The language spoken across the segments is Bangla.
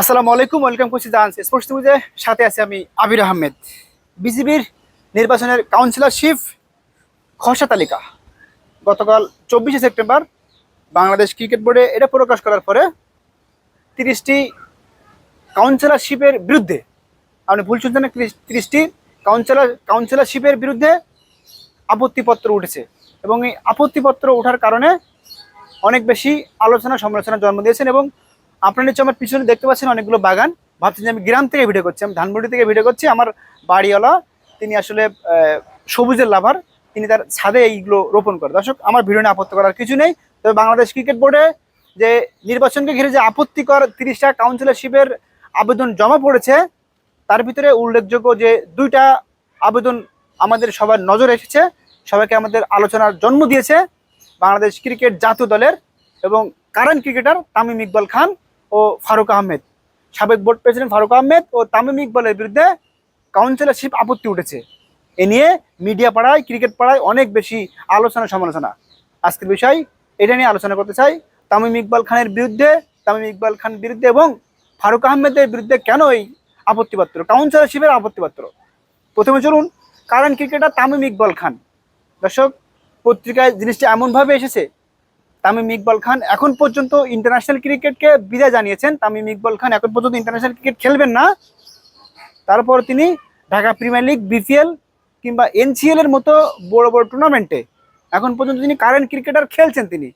আসসালামু আলাইকুম, ওয়েলকাম করছি জাহান স্পোর্টস নিউজে সাথে আছি আমি আবির আহমেদ। বিসিবির নির্বাচনের কাউন্সিলরশিপ খসড়া তালিকা। গতকাল চব্বিশে সেপ্টেম্বর বাংলাদেশ ক্রিকেট বোর্ডে এটা প্রকাশ করার পরে তিরিশটি কাউন্সিলরশিপের বিরুদ্ধে, আপনি ভুল শুনছেন না তিরিশটি কাউন্সিলর কাউন্সিলরশিপের বিরুদ্ধে আপত্তিপত্র উঠেছে এবং এই আপত্তিপত্র ওঠার কারণে অনেক বেশি আলোচনা সমালোচনা জন্ম দিয়েছেন এবং আপনার নিশ্চয় আমার পিছনে দেখতে পাচ্ছেন অনেকগুলো বাগান। ভাবছেন যে আমি গ্রাম থেকে ভিডিও করছি, আমি ধানমন্ডি থেকে ভিডিও করছি। আমার বাড়িওয়ালা, তিনি আসলে সবুজের লাভার। তিনি তার ছাদে এইগুলো রোপণ করে। দর্শক, আমার ভিডিও নিয়ে আপত্তি করার কিছু নেই। তবে বাংলাদেশ ক্রিকেট বোর্ডে যে নির্বাচনকে ঘিরে যে আপত্তিকর তিরিশটা কাউন্সিলরশিপের আবেদন জমা পড়েছে, তার ভিতরে উল্লেখযোগ্য যে দুইটা আবেদন আমাদের সবার নজর এসেছে। সবাইকে আমাদের আলোচনার জন্ম দিয়েছে বাংলাদেশ ক্রিকেট জাতীয় দলের এবং কারেন্ট ক্রিকেটার তামিম ইকবাল খান। ও ফারুক আহমেদ। সাবেক বোর্ড প্রেসিডেন্ট ফারুক আহমেদ ও তামিম ইকবালের বিরুদ্ধে কাউন্সিলরশিপ আপত্তি উঠেছে। এ নিয়ে মিডিয়া পাড়ায় ক্রিকেট পাড়ায় অনেক বেশি আলোচনা সমালোচনা। আজকের বিষয় এটা নিয়ে আলোচনা করতে চাই। তামিম ইকবাল খানের বিরুদ্ধে, তামিম ইকবাল খানের বিরুদ্ধে এবং ফারুক আহমেদের বিরুদ্ধে কেন এই আপত্তিপত্র কাউন্সিলরশিপের আপত্তিপত্র? প্রথমে চলুন কারেন্ট ক্রিকেটার তামিম ইকবাল খান। দর্শক, পত্রিকায় জিনিসটা এমনভাবে এসেছে তামিম ইকবাল খান এখন পর্যন্ত ইন্টারন্যাশনাল ক্রিকেটকে বিদায় জানিয়েছেন। তামিম ইকবাল খান এখন পর্যন্ত ইন্টারন্যাশনাল ক্রিকেট খেলবেন না। তারপর তিনি ঢাকা প্রিমিয়ার লিগ বিপিএল কিংবা এনসিএল এর মতো বড় বড় টুর্নামেন্টে এখন পর্যন্ত তিনি কারেন্ট ক্রিকেটার খেলছেন তিনি।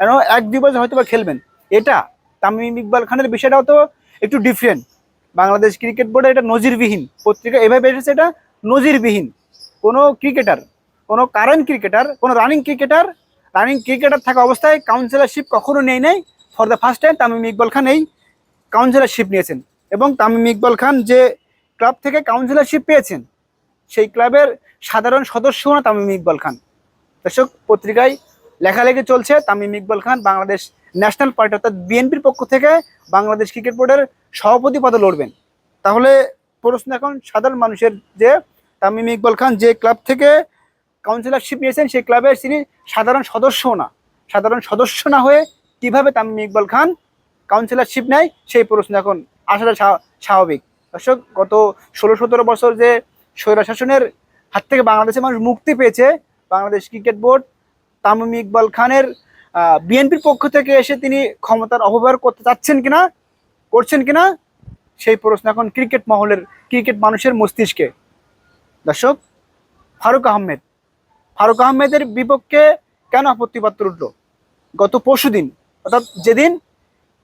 কেন? এক দুই বছর হয়তো বা খেলবেন। এটা তামিম ইকবাল খানের বিষয়টাও তো একটু ডিফারেন্ট বাংলাদেশ ক্রিকেট বোর্ডে এটা নজিরবিহীন। পত্রিকা এভাবে এসেছে এটা নজিরবিহীন। কোনো ক্রিকেটার কোনো কারেন্ট ক্রিকেটার কোনো রানিং ক্রিকেটার রানিং ক্রিকেটার থাকা অবস্থায় কাউন্সিলরশিপ কখনো নেই নাই। For the first time Tamim Iqbal Khan এই কাউন্সিলরশিপ নিয়েছেন। এবং তামিম ইকবাল খান যে ক্লাব থেকে কাউন্সিলরশিপ পেয়েছেন, সেই ক্লাবের সাধারণ সদস্য না তামিম ইকবাল খান। দর্শক, পত্রিকায় লেখালেখি চলছে। তামিম ইকবাল খান বাংলাদেশ ন্যাশনাল পার্টি অর্থাৎ বিএনপির পক্ষ থেকে বাংলাদেশ ক্রিকেট বোর্ডের সভাপতি পদে লড়বেন। তাহলে প্রশ্ন এখন সাধারণ মানুষের যে তামিম ইকবাল খান যে ক্লাব থেকে কাউন্সিলরশিপ নিয়েছেন, সেই ক্লাবের তিনি সাধারণ সদস্য না। সাধারণ সদস্য না হয়ে কীভাবে তামিম ইকবাল খান কাউন্সিলরশিপ নেয়, সেই প্রশ্ন এখন আসাটা স্বা- স্বাভাবিক। দর্শক, গত ষোলো সতেরো বছর যে স্বৈরা শাসনের হাত থেকে বাংলাদেশের মানুষ মুক্তি পেয়েছে, বাংলাদেশ ক্রিকেট বোর্ড তামিম ইকবাল খানের বিএনপির পক্ষ থেকে এসে তিনি ক্ষমতার অপব্যবহার করতে চাচ্ছেন কিনা, করছেন কিনা, সেই প্রশ্ন এখন ক্রিকেট মহলের, ক্রিকেট মানুষের মস্তিষ্কে। দর্শক, ফারুক আহমেদ। ফারুক আহমেদের বিপক্ষে কেন আপত্তিপত্র উঠল গত পরশু দিন, অর্থাৎ যেদিন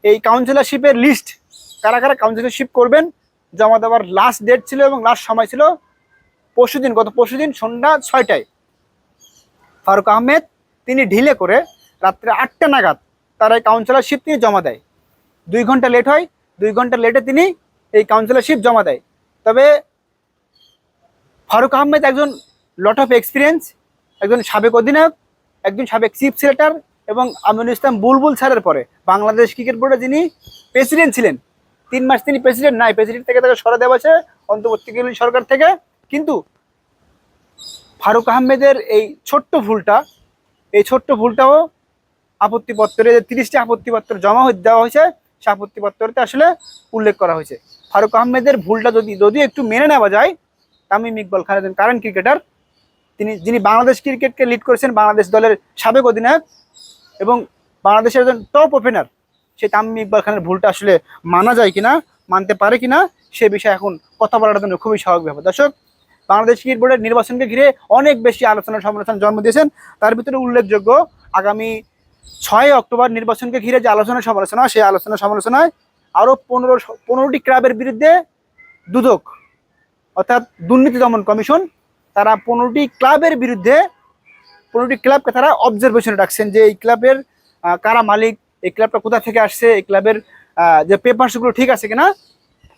এই কাউন্সিলরশিপের লিস্ট কারা কারা কাউন্সিলরশিপ করবেন, জমা দেওয়ার লাস্ট ডেট ছিল এবং লাস্ট সময় ছিল, পরশু দিন, গত পরশু দিন সন্ধ্যা ছয়টায় ফারুক আহমেদ, তিনি ঢিলে করে রাত্রে আটটা নাগাদ তার এই কাউন্সিলরশিপ তিনি জমা দেয়। দুই ঘণ্টা লেট হয়, দুই ঘণ্টা লেটে তিনি এই কাউন্সিলরশিপ জমা দেয়। তবে ফারুক আহমেদ একজন লট অফ এক্সপিরিয়েন্স একজন সাবেক অধিনায়ক, একজন সাবেক চিফ সিলেক্টর এবং আমিনুল ইসলাম বুলবুল স্যারের পরে বাংলাদেশ ক্রিকেট বোর্ডে যিনি প্রেসিডেন্ট ছিলেন, তিন মাস তিনি প্রেসিডেন্ট, নাই, প্রেসিডেন্ট থেকে তাকে সরা দেওয়া হয়েছে অন্তর্বর্তীকালীন সরকার থেকে। কিন্তু ফারুক আহমেদের এই ছোট্ট ভুলটা, এই ছোট্ট ভুলটাও আপত্তিপত্রে, যে তিরিশটি আপত্তিপত্র জমা দেওয়া হয়েছে, সে আপত্তিপত্রতে আসলে উল্লেখ করা হয়েছে। ফারুক আহমেদের ভুলটা যদি যদি একটু মেনে নেওয়া যায়, তামিম ইকবাল খান কারেন্ট ক্রিকেটার তিনি, যিনি বাংলাদেশ ক্রিকেটকে লিড করেছেন বাংলাদেশ দলের সাবেক অধিনায়ক এবং বাংলাদেশের একজন টপ ওপেনার সেই তামিম ইকবাল খানের ভুলটা আসলে মানা যায় কিনা, মানতে পারে কিনা, সে বিষয়ে এখন কথা বলার জন্য খুবই স্বাভাবিক ব্যাপার। দর্শক, বাংলাদেশ ক্রিকেট বোর্ডের নির্বাচনকে ঘিরে অনেক বেশি আলোচনা সমালোচনা জন্ম দিয়েছেন। তার ভিতরে উল্লেখযোগ্য, আগামী ছয় অক্টোবর নির্বাচনকে ঘিরে যে আলোচনা সমালোচনা সেই আলোচনা সমালোচনায় আরও পনেরো পনেরোটি ক্লাবের বিরুদ্ধে দুদক, অর্থাৎ দুর্নীতি দমন কমিশন তারা পনেরোটি ক্লাবের বিরুদ্ধে, পনেরোটি ক্লাবকে তারা অবজারভেশনে রাখছেন যে এই ক্লাবের কারা মালিক, এই ক্লাবটা কোথা থেকে আসছে, এই ক্লাবের যে পেপারসগুলো ঠিক আছে কিনা,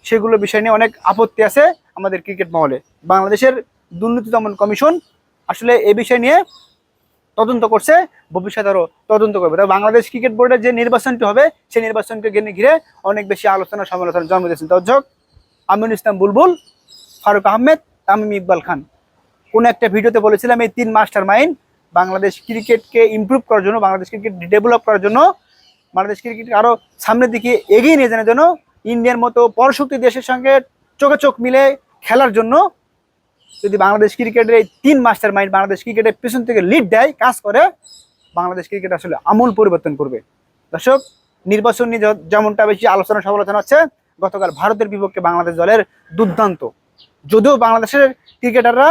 সেগুলো বিষয় নিয়ে অনেক আপত্তি আছে আমাদের ক্রিকেট মহলে। বাংলাদেশের দুর্নীতি দমন কমিশন আসলে এই বিষয় নিয়ে তদন্ত করছে, ভবিষ্যতে আরও তদন্ত করবে। তবে বাংলাদেশ ক্রিকেট বোর্ডের যে নির্বাচনটি হবে, সেই নির্বাচনকে ঘিরে ঘিরে অনেক বেশি আলোচনা সমালোচনা জন্ম দিয়েছেন। দর্শক, আমিনুল ইসলাম বুলবুল, ফারুক আহমেদ, তামিম ইকবাল খান। কোন একটা ভিডিওতে বলেছিলাম এই তিন মাস্টার মাইন্ড বাংলাদেশ ক্রিকেটকে ইমপ্রুভ করার জন্য, বাংলাদেশ ক্রিকেট ডেভেলপ করার জন্য, বাংলাদেশ ক্রিকেট আরও সামনের দিকে এগিয়ে নিয়ে যাওয়ার জন্য, ইন্ডিয়ার মতো পরশক্তি দেশের সঙ্গে চোখে চোখ মিলে খেলার জন্য যদি বাংলাদেশ ক্রিকেটের এই তিন মাস্টার মাইন্ড বাংলাদেশ ক্রিকেটের পেছন থেকে লিড দেয়, কাজ করে, বাংলাদেশ ক্রিকেট আসলে আমূল পরিবর্তন করবে। দর্শক, নির্বাচন নিয়ে যেমনটা বেশি আলোচনা সমালোচনা হচ্ছে, গতকাল ভারতের বিপক্ষে বাংলাদেশ দলের দুর্দান্ত যদিও বাংলাদেশের ক্রিকেটাররা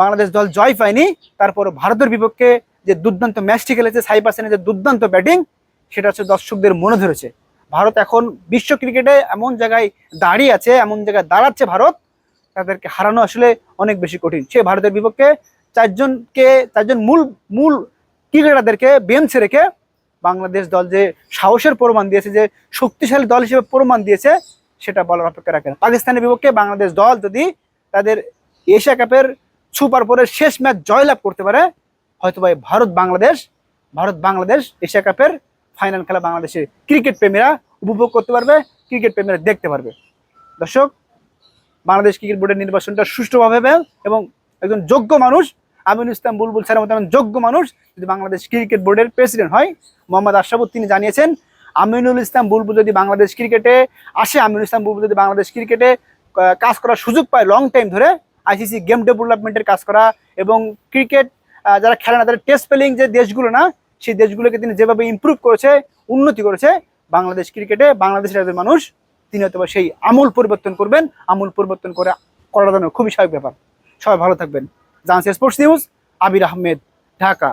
বাংলাদেশ দল জয় পায়নি তারপর ভারতের বিপক্ষে যে দুর্দান্ত ম্যাচটি খেলেছে, সাইফ হাসানের যে দুর্দান্ত ব্যাটিং, সেটা হচ্ছে দর্শকদের মনে ধরেছে। ভারত এখন বিশ্ব ক্রিকেটে এমন জায়গায় দাঁড়িয়ে আছে, এমন জায়গায় দাঁড়াচ্ছে ভারত, তাদেরকে হারানো আসলে অনেক বেশি কঠিন। সে ভারতের বিপক্ষে চারজনকে, চারজন মূল মূল ক্রিকেটারদেরকে বেঞ্চে রেখে বাংলাদেশ দল যে সাহসের প্রমাণ দিয়েছে, যে শক্তিশালী দল হিসেবে প্রমাণ দিয়েছে, সেটা বলার অপেক্ষা রাখে পাকিস্তানের বিপক্ষে বাংলাদেশ দল যদি তাদের এশিয়া কাপের সুপার ফোরের শেষ ম্যাচ জয়লাভ করতে পারে। হয়তো ভাই ভারত বাংলাদেশ ভারত বাংলাদেশ এশিয়া কাপের ফাইনাল খেলা বাংলাদেশের ক্রিকেট প্রেমীরা উপভোগ করতে পারবে ক্রিকেট প্রেমীরা দেখতে পারবে। দর্শক, বাংলাদেশ ক্রিকেট বোর্ডের নির্বাচনটা সুষ্ঠুভাবে হবে এবং একজন যোগ্য মানুষ, আমিনুল ইসলাম বুলবুল স্যারের মতো যোগ্য মানুষ যদি বাংলাদেশ ক্রিকেট বোর্ডের প্রেসিডেন্ট হয়, মোহাম্মদ আশরাফুদ তিনি জানিয়েছেন, আমিনুল ইসলাম বুলবুল যদি বাংলাদেশ ক্রিকেটে আসে, আমিনুল ইসলাম বুলবুল যদি বাংলাদেশ ক্রিকেটে কাজ করার সুযোগ পায় লং টাইম ধরে আইসিসি গেম ডেভেলপমেন্টের কাজ করা এবং ক্রিকেট যারা খেলে না, তাদের টেস্ট পেলিং যে দেশগুলো না, সেই দেশগুলোকে তিনি যেভাবে ইমপ্রুভ করেছে, উন্নতি করেছে, বাংলাদেশ ক্রিকেটে বাংলাদেশের একজন মানুষ, তিনি হয়তোবা সেই আমূল পরিবর্তন করবেন, আমূল পরিবর্তন করে করার জন্য খুবই স্বাভাবিক ব্যাপার। সবাই ভালো থাকবেন। জানসি স্পোর্টস নিউজ আবির আহমেদ, ঢাকা।